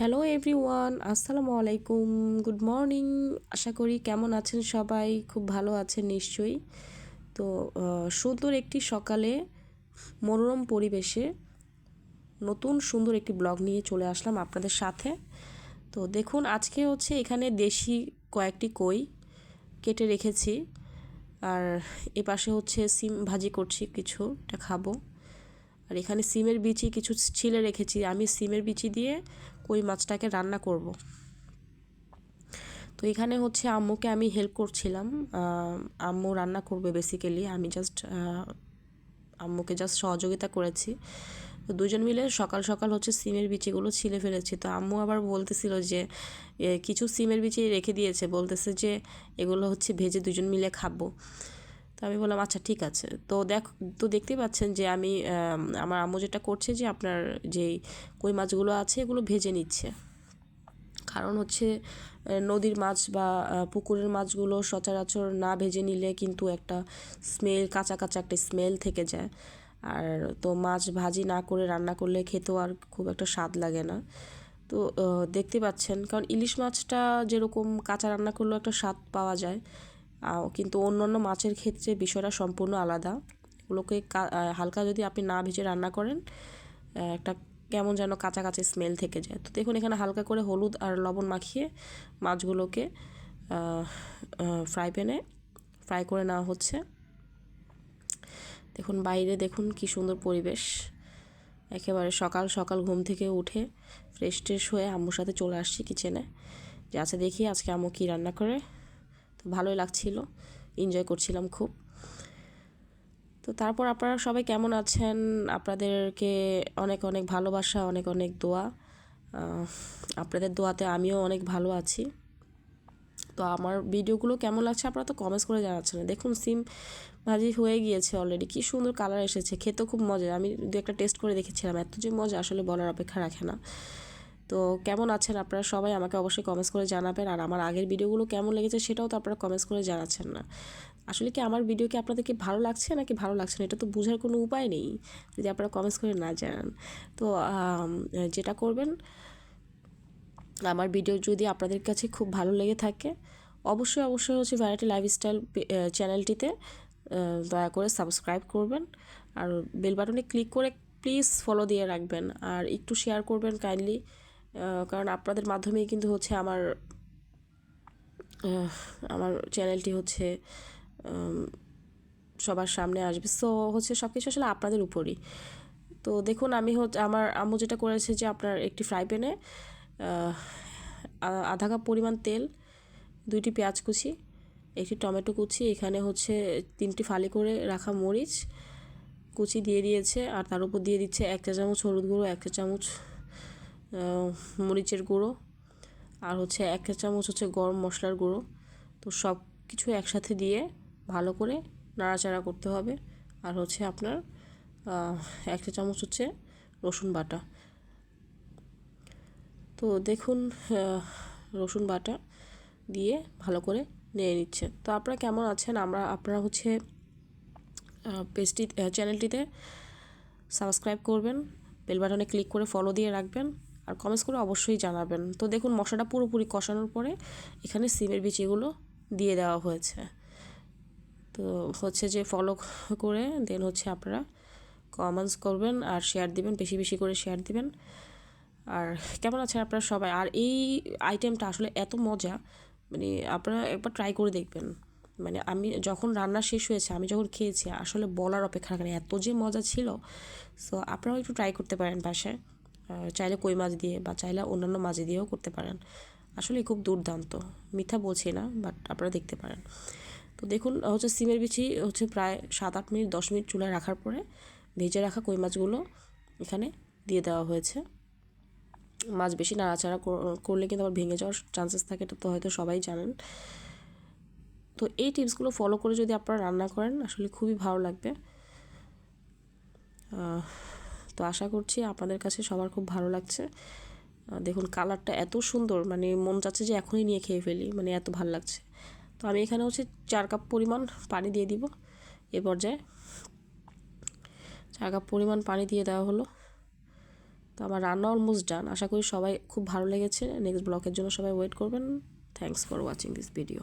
Hello everyone আসসালামু আলাইকুম good morning আশা করি কেমন আছেন সবাই? খুব ভালো আছেন নিশ্চয়ই। তো সুন্দর একটি সকালে মনোরম পরিবেশে নতুন সুন্দর একটি ব্লগ নিয়ে চলে আসলাম আপনাদের সাথে। তো, দেখুন, আজকে হচ্ছে এখানে দেশি কয়েকটি কই কেটে রেখেছি। আর এ পাশে হচ্ছে সিম ভাজি করছি কিছু, এটা খাব। আর এখানে সিমের বিচি কিছু ছিলে রেখেছি। আমি সিমের বিচি দিয়ে কই মাছটাকে রান্না করব। তো এখানে হচ্ছে আম্মুকে আমি হেল্প করছিলাম। আম্মু রান্না করবে বেসিক্যালি আমি জাস্ট আম্মুকে জাস্ট সহযোগিতা করেছি। তো দুজন মিলে সকাল সকাল হচ্ছে সিমের বিচিগুলো ছিলে ফেলেছি। তো আম্মু আবার বলতেছিল যে কিছু সিমের বিচি রেখে দিয়েছে। বলতেছে যে, এগুলো হচ্ছে ভেজে দুজন মিলে খাব। তো আমি বললাম আচ্ছা ঠিক আছে। তো দেখ, তো দেখতেই পাচ্ছেন যে আমি আমার আম্মু যেটা করছে যে আপনার যেই কই মাছগুলো আছে এগুলো ভেজে নিচ্ছে। কারণ হচ্ছে নদীর মাছ বা পুকুরের মাছগুলো সচরাচর না ভেজে নিলে কিন্তু একটা স্মেল, কাঁচা কাঁচা একটা স্মেল থেকে যায়। আর তো মাছ ভাজি না করে রান্না করলে খেতেও আর খুব একটা স্বাদ লাগে না। তো দেখতে পাচ্ছেন, কারণ ইলিশ মাছটা যেরকম কাঁচা রান্না করলেও একটা স্বাদ পাওয়া যায়। কিন্তু অন্যান্য মাছের ক্ষেত্রে বিষয়টা সম্পূর্ণ আলাদা। ওগুলোকে হালকা যদি আপনি না ভেজে রান্না করেন একটা কেমন যেন কাঁচা কাঁচা স্মেল থেকে যায়। তো দেখুন, এখানে হালকা করে হলুদ আর লবণ মাখিয়ে মাছগুলোকে ফ্রাই প্যানে ফ্রাই করে নেওয়া হচ্ছে। দেখুন, বাইরে দেখুন কি সুন্দর পরিবেশ। একেবারে সকাল সকাল ঘুম থেকে উঠে ফ্রেশ ট্রেশ হয়ে আম্মুর সাথে চলে আসছি কিচেনে যে আচ্ছা দেখি আজকে আম্মু কী রান্না করে। তো ভালোই লাগছিল এনজয় করছিলাম খুব। তো তারপর আপনারা সবাই কেমন আছেন? আপনাদেরকে অনেক অনেক ভালোবাসা, অনেক অনেক দোয়া। আপনাদের দোয়াতে আমিও অনেক ভালো আছি। তো আমার ভিডিওগুলো কেমন লাগছে আপনারা তো কমেন্টস করে জানাচ্ছেন। দেখুন, সিম ভাজি হয়ে গিয়েছে অলরেডি কি সুন্দর কালার এসেছে খেতে খুব মজা আমি দু একটা টেস্ট করে দেখেছিলাম, এত যে মজা আসলে বলার অপেক্ষা রাখে না। তো কেমন আছেন আপনারা সবাই আমাকে অবশ্যই কমেন্টস করে জানাবেন। আর আমার আগের ভিডিওগুলো কেমন লেগেছে সেটাও তো আপনারা কমেন্টস করে জানাচ্ছেন না। আসলে কি আমার ভিডিও কি আপনাদেরকে ভালো লাগছে নাকি ভালো লাগছে না? এটা তো বোঝার কোনো উপায় নেই, যদি আপনারা কমেন্টস করে না জানান। তো যেটা করবেন, আমার ভিডিও যদি আপনাদের কাছে খুব ভালো লেগে থাকে, অবশ্যই অবশ্যই হচ্ছে ভ্যারাইটি লাইফস্টাইল চ্যানেলটিতে দয়া করে সাবস্ক্রাইব করবেন। আর বেল বাটনে ক্লিক করে প্লিজ ফলো দিয়ে রাখবেন। আর একটু শেয়ার করবেন কাইন্ডলি কারণ আপনাদের মাধ্যমেই কিন্তু হচ্ছে আমার আমার চ্যানেলটি হচ্ছে সবার সামনে আসবে। সো হচ্ছে সব কিছু আসলে আপনাদের উপরই। তো দেখুন, আমি হচ্ছে, আমার আম্মু যেটা করেছে যে আপনার একটি ফ্রাই প্যানে আধা কাপ পরিমাণ তেল, দুইটি পেঁয়াজ কুচি, একটি টমেটো কুচি, এখানে হচ্ছে তিনটি ফালি করে রাখা মরিচ, কুচি দিয়ে দিয়েছে, আর তার উপর দিয়ে দিচ্ছে এক চা চামচ হলুদ গুঁড়ো, এক চা চামচ মরিচের গুঁড়ো, আর হচ্ছে এক চামচ হচ্ছে গরম মশলার গুঁড়ো। তো সব কিছু একসাথে দিয়ে ভালো করে নাড়াচাড়া করতে হবে। আর হচ্ছে আপনার এক চামচ হচ্ছে রসুন বাটা। তো দেখুন রসুন বাটা দিয়ে ভালো করে নিয়ে নিচ্ছে তো আপনারা কেমন আছেন? আমরা, আপনারা হচ্ছে পেজটি চ্যানেলটিতে সাবস্ক্রাইব করবেন, বেল বাটনে ক্লিক করে ফলো দিয়ে রাখবেন। আর কমেন্টস করে অবশ্যই জানাবেন। তো দেখুন, মশলাটা পুরোপুরি কষানোর পরে এখানে সিমের বিচিগুলো দিয়ে দেওয়া হয়েছে। তো হচ্ছে যে ফলো করে দেন হচ্ছে আপনারা কমেন্টস করবেন আর শেয়ার দিবেন, বেশি বেশি করে শেয়ার দিবেন। আর কেমন আছেন আপনারা সবাই? আর এই আইটেমটা আসলে এত মজা মানে আপনারা একবার ট্রাই করে দেখবেন। মানে আমি যখন রান্না শেষ হয়েছে, আমি যখন খেয়েছি, আসলে বলার অপেক্ষা রাখেন, এত যে মজা ছিল। সো আপনারাও একটু ট্রাই করতে পারেন বাসায়। চাইলে কই মাছ দিয়ে বা চাইলে অন্যান্য মাছ দিয়েও করতে পারেন। আসলে খুব দুর্দান্ত। মিথ্যা বলছি না বাট আপনারা দেখতে পারেন। তো দেখুন হচ্ছে সিমের বিচি হচ্ছে প্রায় সাত আট মিনিট, দশ মিনিট চুলায় রাখার পরে ভেজে রাখা কই মাছগুলো এখানে দিয়ে দেওয়া হয়েছে। মাছ বেশি নাড়াচাড়া কর- করলে কিন্তু আবার ভেঙে যাওয়ার চান্সেস থাকে, এটা তো হয়তো সবাই জানেন। তো এই টিপসগুলো ফলো করে যদি আপনারা রান্না করেন, আসলে খুবই ভালো লাগবে। তো আশা করছি আপনাদের কাছে সবার খুব ভালো লাগছে। দেখুন, কালারটা এত সুন্দর মানে মন চাচ্ছে যে এখনই নিয়ে খেয়ে ফেলি মানে এত ভালো লাগছে। তো আমি এখানে হচ্ছে চার কাপ পরিমাণ পানি দিয়ে দিব এ পর্যায়ে। চার কাপ পরিমাণ পানি দিয়ে দেওয়া হলো। তো আমার রান্না অলমোস্ট ডান আশা করি সবাই খুব ভালো লেগেছে। নেক্সট ব্লকের জন্য সবাই ওয়েট করবেন। Thanks for watching this video